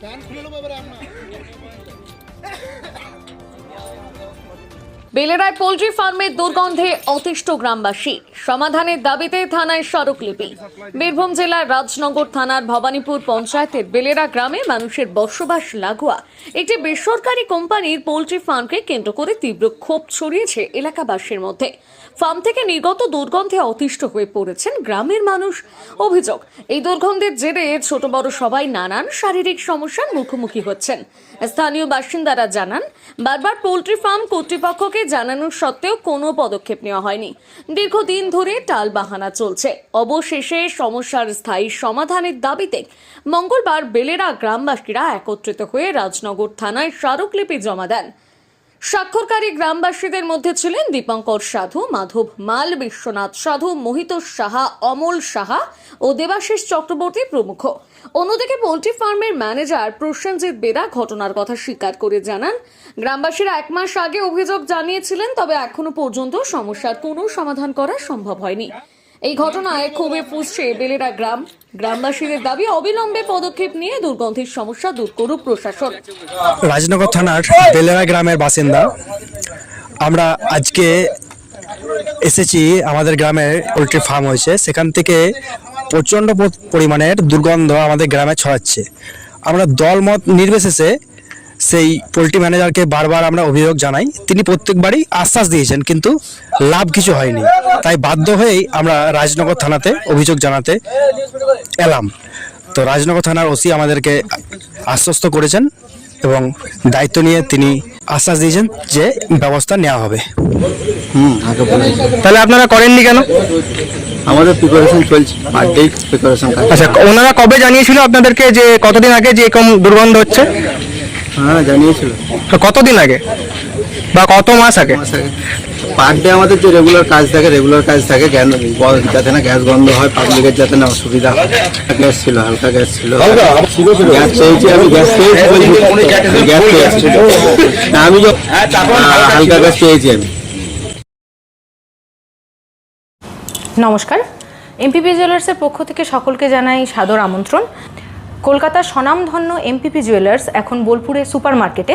Fan খুলে নেব এবারে আমরা। বেলেরায় পোলট্রি ফার্মের দুর্গন্ধে অতিষ্ঠ গ্রামবাসী। সমাধানের দাবিতে থানায় স্মারকলিপি। বীরভূম জেলার রাজনগর থানার ভবানীপুর পঞ্চায়েতের বেলেরা গ্রামে মানুষের বসবাস লাগোয়া একটি বেসরকারি কোম্পানির পোলট্রি ফার্মকে কেন্দ্র করে তীব্র ক্ষোভ ছড়িয়েছে এলাকাবাসীর মধ্যে। ফার্ম থেকে নির্গত দুর্গন্ধে অতিষ্ঠ হয়ে পড়েছেন গ্রামের মানুষ। অভিযোগ, এই দুর্গন্ধের জেরে ছোট বড় সবাই নানান শারীরিক সমস্যার মুখোমুখি হচ্ছেন। স্থানীয় বাসিন্দারা জানান, বারবার পোলট্রি ফার্ম কর্তৃপক্ষকে জানানোর সত্ত্বেও কোনো পদক্ষেপ নেওয়া হয়নি। দীর্ঘদিন ধরে টাল বাহানা চলছে। অবশেষে সমস্যার স্থায়ী সমাধানের দাবিতে মঙ্গলবার বেলেরা গ্রামবাসীরা একত্রিত হয়ে রাজনগর থানায় স্মারকলিপি জমা দেন। স্বাক্ষরকারী গ্রামবাসীদের মধ্যে ছিলেন দীপঙ্কর সাধু, মাধব মাল, বিশ্বনাথ সাধু, মোহিত সাহা, অমল সাহা ও দেবাশিস চক্রবর্তী প্রমুখ। অন্যদিকে পোল্ট্রি ফার্মের ম্যানেজার প্রসেনজিৎ বেদা ঘটনার কথা স্বীকার করে জানান, গ্রামবাসীরা এক মাস আগে অভিযোগ জানিয়েছিলেন, তবে এখনও পর্যন্ত সমস্যার কোনো সমাধান করা সম্ভব হয়নি। এই ঘটনায় ক্ষোভে ফুসছে বেলেরা গ্রাম। গ্রামবাসীদের দাবি, অবিলম্বে পদক্ষেপ নিয়ে দুর্গন্ধের সমস্যা দূর করুক প্রশাসন। রাজনগর থানার বেলেরা গ্রামের বাসিন্দা। আমরা আজকে এসেছি, আমাদের গ্রামে পোলট্রি ফার্ম হয়েছে। সেখান থেকে প্রচণ্ড পরিমাণের দুর্গন্ধ আমাদের গ্রামে ছড়াচ্ছে। আমরা দলমত নির্বিশেষে সেই পোলট্রি ম্যানেজারকে বারবার আমরা অভিযোগ জানাই। তিনি প্রত্যেকবারই আশ্বাস দিয়েছেন, কিন্তু লাভ কিছু হয়নি। তাই বাধ্য হয়েই আমরা রাজনগর থানাতে অভিযোগ জানাতে এলাম। তো রাজনগর থানার ওসি আমাদেরকে আশ্বস্ত করেছেন এবং দায়িত্ব নিয়ে তিনি আশ্বাস দিয়েছেন যে ব্যবস্থা নেওয়া হবে। হুম তাহলে আপনারা করেননি কেন? আমাদের প্রিপারেশন চলছে প্রিপারেশন আচ্ছা ওনারা কবে জানিয়েছিল আপনাদেরকে যে কতদিন আগে যে এরকম দুর্গন্ধ হচ্ছে? হ্যাঁ জানিয়েছিল। তো কতদিন আগে? বা কত মাস আগে? মাস আগে? পার ডে আমাদের যে রেগুলার কাজ থাকে রেগুলার কাজ থাকে যাতে না গ্যাস বন্ধ হয় পাবলিকের যাতে না অসুবিধা হয়। গ্যাস ছিল হালকা গ্যাস ছিল। গ্যাস চেয়েছি আমি গ্যাস চেয়েছি গ্যাস চেয়েছি আমি হালকা গ্যাস চেয়েছি আমি। নমস্কার। এমপিপি জুয়েলার্সের পক্ষ থেকে সকলকে জানাই সাদর আমন্ত্রণ। কলকাতার স্বনামধন্য এমপিপি জুয়েলার্স এখন বোলপুরে সুপার মার্কেটে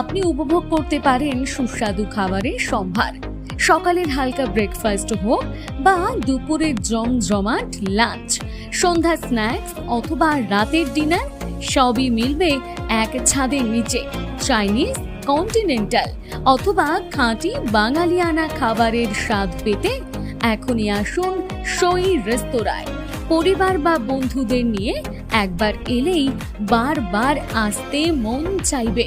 আপনি উপভোগ করতে পারেন সুস্বাদু খাবারের সম্ভার। সকালের হালকা ব্রেকফাস্ট হোক বা দুপুরের জমজমাট লাঞ্চ সন্ধ্যা স্ন্যাক্স অথবা রাতের ডিনার সবই মিলবে এক ছাদের নিচে। চাইনিজ কন্টিনেন্টাল অথবা খাঁটি বাঙালিয়ানা খাবারের স্বাদ পেতে এখনই আসুন সই রেস্তোরাঁয়। পরিবার বা বন্ধুদের নিয়ে একবার এলেই বারবার আসতে মন চাইবে।